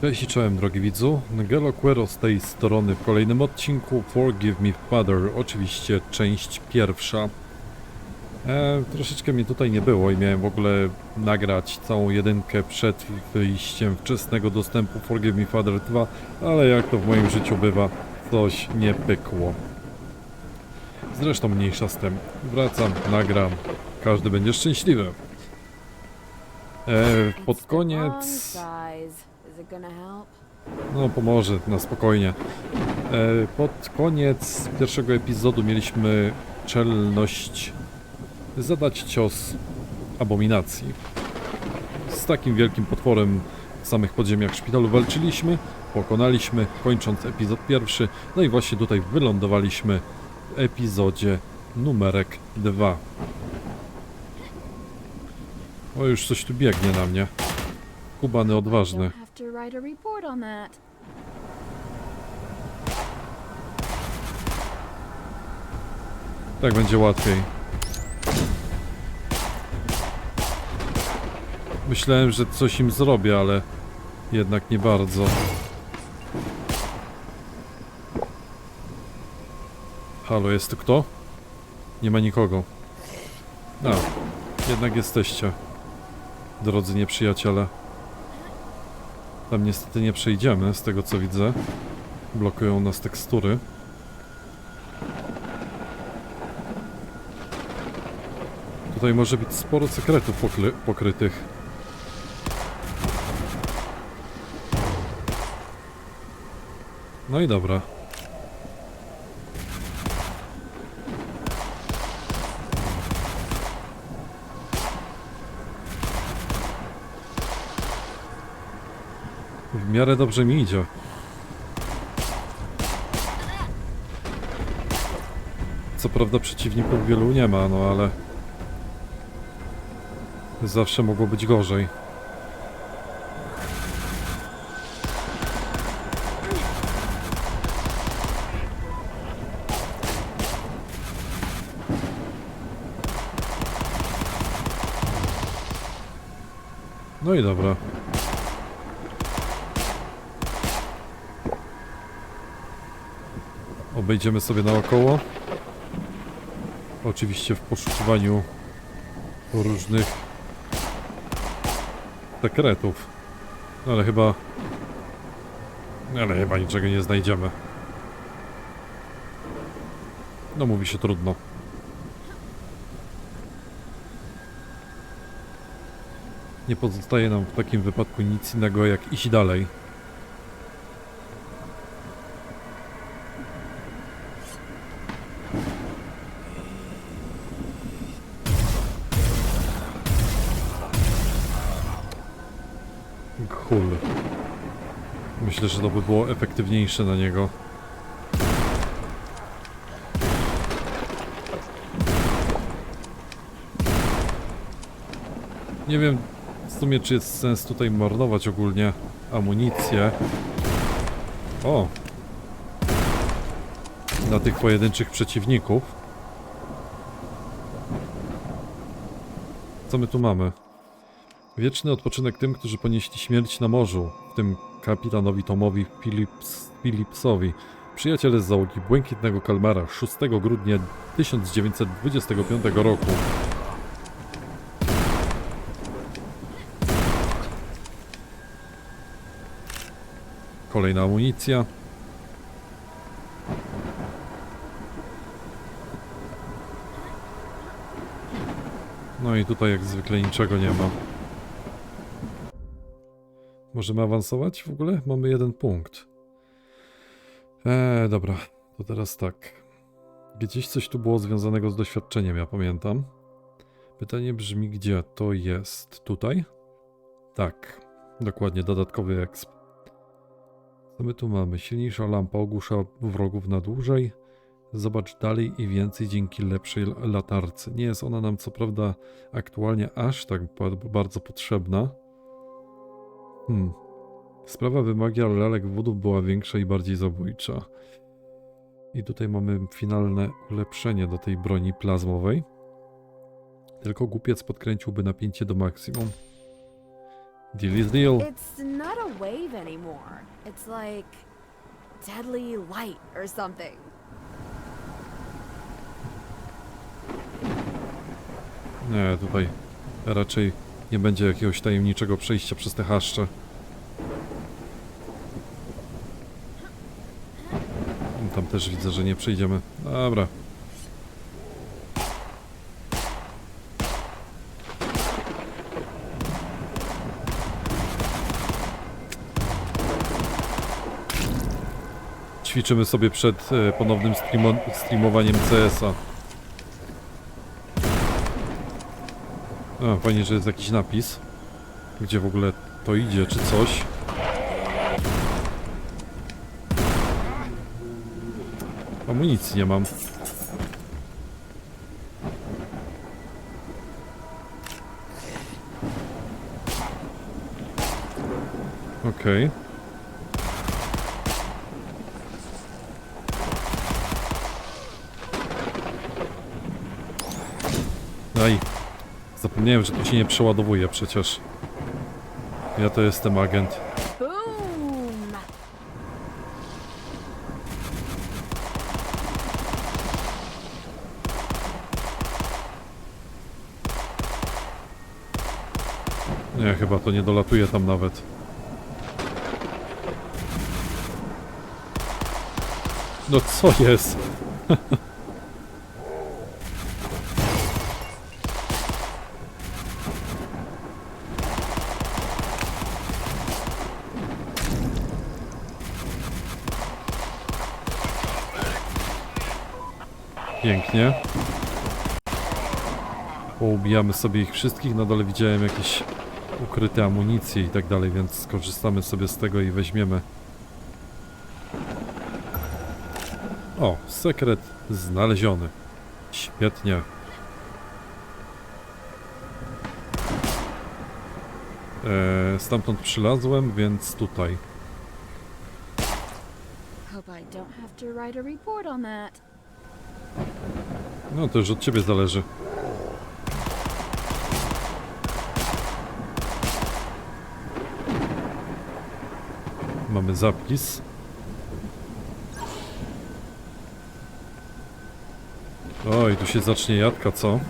Cześć i czołem drogi widzu, Gelo z tej strony w kolejnym odcinku Forgive Me Father, oczywiście część pierwsza. E, troszeczkę mnie tutaj nie było i miałem w ogóle nagrać całą jedynkę przed wyjściem wczesnego dostępu Forgive Me Father 2, ale jak to w moim życiu bywa, coś nie pykło. Zresztą mniejsza z tym. Wracam, nagram, każdy będzie szczęśliwy. E, pod koniec... No, pomoże, na spokojnie. E, pod koniec pierwszego epizodu mieliśmy czelność zadać cios abominacji. Z takim wielkim potworem w samych podziemiach szpitalu walczyliśmy, pokonaliśmy, kończąc epizod pierwszy. No i właśnie tutaj wylądowaliśmy w epizodzie numerek 2. O, już coś tu biegnie na mnie. Kubany odważny. Write a report on that. Tak będzie łatwiej. Myślałem, że coś im zrobię, ale jednak nie bardzo. Halo, jest tu kto? Nie ma nikogo. A, jednak jesteście. Drodzy nieprzyjaciele. Tam niestety nie przejdziemy, z tego co widzę. Blokują nas tekstury. Tutaj może być sporo sekretów pokry- pokrytych. No i dobra. W miarę dobrze mi idzie. Co prawda przeciwników wielu nie ma, no ale... Zawsze mogło być gorzej. No i dobra. Obejdziemy sobie naokoło. Oczywiście w poszukiwaniu różnych sekretów. Ale chyba... Ale chyba niczego nie znajdziemy. No mówi się trudno. Nie pozostaje nam w takim wypadku nic innego jak iść dalej. Myślę, że to by było efektywniejsze na niego. Nie wiem w sumie, czy jest sens tutaj marnować ogólnie amunicję. O! Na tych pojedynczych przeciwników. Co my tu mamy? Wieczny odpoczynek tym, którzy ponieśli śmierć na morzu, w tym kapitanowi Tomowi Philips, Philipsowi, przyjaciele z załogi Błękitnego Kalmara 6 grudnia 1925 roku. Kolejna amunicja. No i tutaj jak zwykle niczego nie ma. Możemy awansować w ogóle? Mamy jeden punkt. Eee, dobra. To teraz tak. Gdzieś coś tu było związanego z doświadczeniem, ja pamiętam. Pytanie brzmi, gdzie to jest? Tutaj? Tak. Dokładnie, dodatkowy exp. Co my tu mamy? Silniejsza lampa ogłusza wrogów na dłużej. Zobacz dalej i więcej dzięki lepszej latarce. Nie jest ona nam co prawda aktualnie aż tak ba- bardzo potrzebna. Hmm. Sprawa wymaga lalek wodów była większa i bardziej zabójcza. I tutaj mamy finalne ulepszenie do tej broni plazmowej. Tylko głupiec podkręciłby napięcie do maksimum. Deal is deal. It's not a wave anymore. It's like deadly light or something. Nie, tutaj raczej nie będzie jakiegoś tajemniczego przejścia przez te haszcze. Tam też widzę, że nie przejdziemy. Dobra. Ćwiczymy sobie przed e, ponownym streamo streamowaniem CS-a. A, fajnie, że jest jakiś napis. Gdzie w ogóle to idzie, czy coś. Amunicji nie mam. Okej. Aj. Zapomniałem, że tu się nie przeładowuje przecież. Ja to jestem agent. Nie, chyba to nie dolatuje tam nawet. No co jest? Pięknie. Poubijamy sobie ich wszystkich. Na dole widziałem jakieś ukryte amunicje i tak dalej, więc skorzystamy sobie z tego i weźmiemy. O, sekret znaleziony. Świetnie. Eee, stamtąd przylazłem, więc tutaj. Hope I don't have to write a report on that. No to już od ciebie zależy. Mamy zapis. Oj, tu się zacznie jadka, co?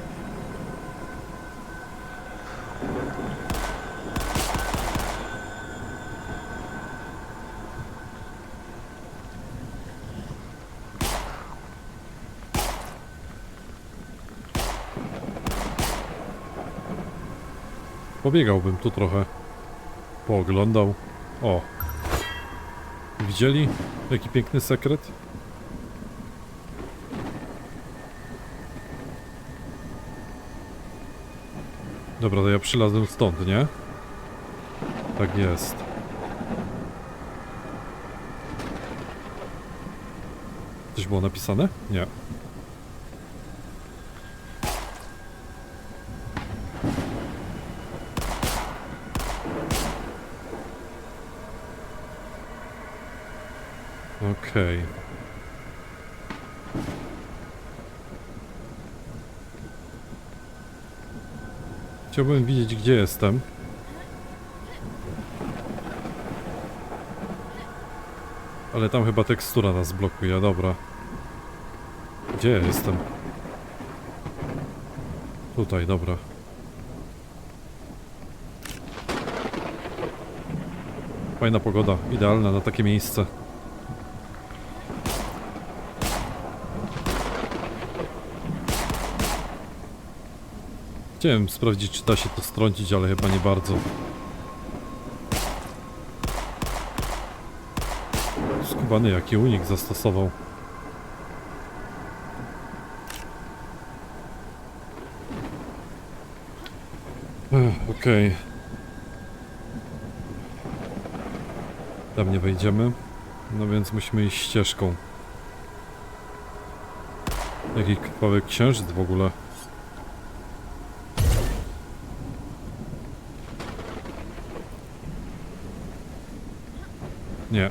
Pobiegałbym tu trochę. Pooglądał. O. Widzieli? Jaki piękny sekret? Dobra, to ja przylazłem stąd, nie? Tak jest. Coś było napisane? Nie. Okej. Chciałbym widzieć, gdzie jestem. Ale tam chyba tekstura nas blokuje, dobra. Gdzie ja jestem? Tutaj, dobra. Fajna pogoda, idealna na takie miejsce. Chciałem sprawdzić, czy da się to strącić, ale chyba nie bardzo. Skubany jaki unik zastosował. Okej. Tam nie wejdziemy. No więc musimy iść ścieżką. Jaki kawałek księżyc w ogóle. Nie.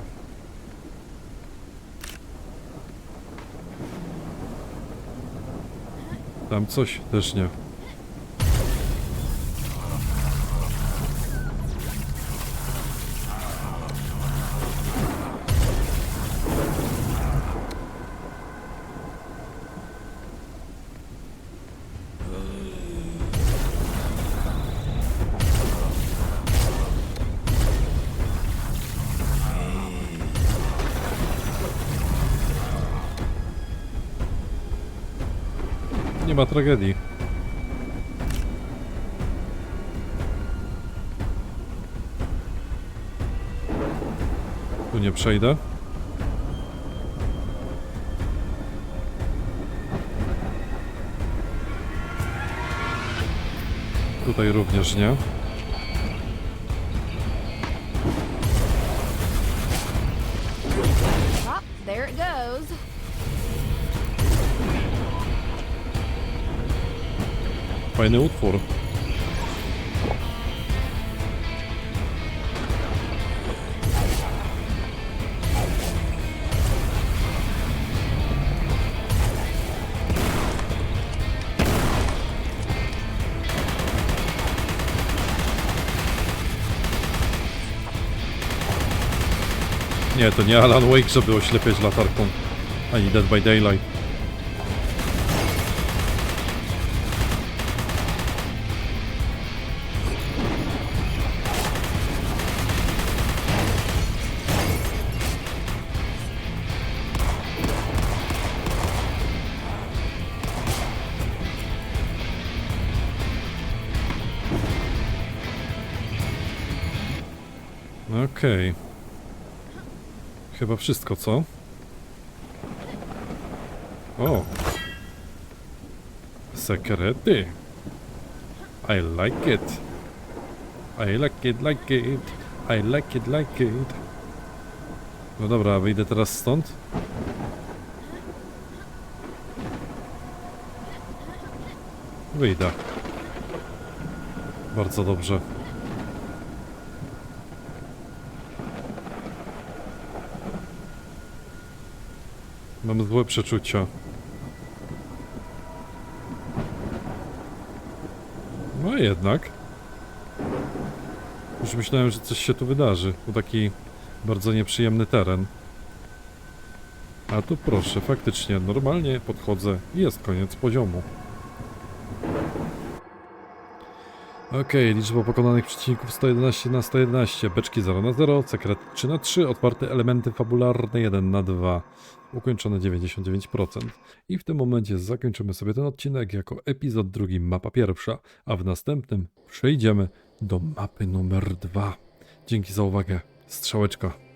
Tam coś też nie. Ma tragedii. Tu nie przejdę. Tutaj również nie. Fajny utwór. Nie, to nie Alan Wake, żeby oślepiać latarką. Ani Dead by Daylight. Okej. Chyba wszystko, co? O! Sekrety. I like it. I like it, like it. I like it, like it. No dobra, wyjdę teraz stąd. Wyjdę. Bardzo dobrze. Mam złe przeczucia. No jednak. Już myślałem, że coś się tu wydarzy. To taki bardzo nieprzyjemny teren. A tu proszę, faktycznie, normalnie podchodzę i jest koniec poziomu. Okej, liczba pokonanych przeciwników 111 na 111, beczki 0 na 0, sekret 3 na 3, otwarte elementy fabularne 1 na 2, ukończone 99%. I w tym momencie zakończymy sobie ten odcinek jako epizod drugi, mapa pierwsza, a w następnym przejdziemy do mapy numer 2. Dzięki za uwagę, strzałeczka.